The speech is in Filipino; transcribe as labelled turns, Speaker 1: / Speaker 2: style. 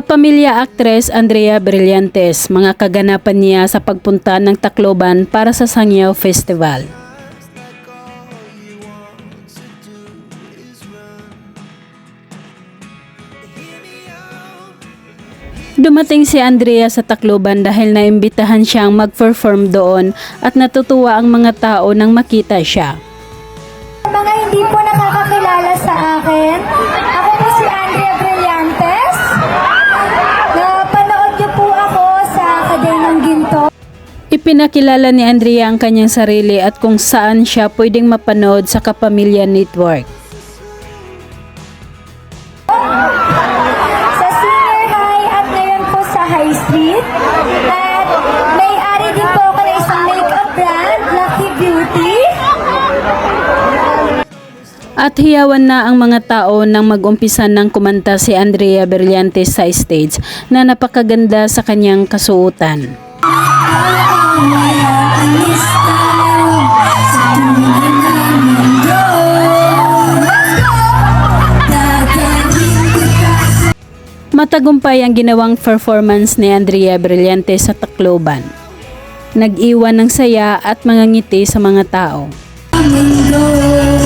Speaker 1: Kapamilya aktres Andrea Brillantes, mga kaganapan niya sa pagpunta ng Tacloban para sa Sangyaw Festival. Dumating si Andrea sa Tacloban dahil naimbitahan siyang mag-perform doon at natutuwa ang mga tao nang makita siya.
Speaker 2: Mga hindi po
Speaker 1: Ipinakilala ni Andrea ang kanyang sarili at kung saan siya pwedeng mapanood sa Kapamilya Network.
Speaker 2: Sa senior high at ngayon po sa high street. At may-ari din po ako ng isang makeup brand, Lucky Beauty.
Speaker 1: At hiyawan na ang mga tao nang mag-umpisa ng kumanta si Andrea Brillantes sa stage na napakaganda sa kanyang kasuotan. Matagumpay ang ginawang performance ni Andrea Brillantes sa Tacloban. Nag-iwan ng saya at mga ngiti sa mga tao.
Speaker 2: Mundo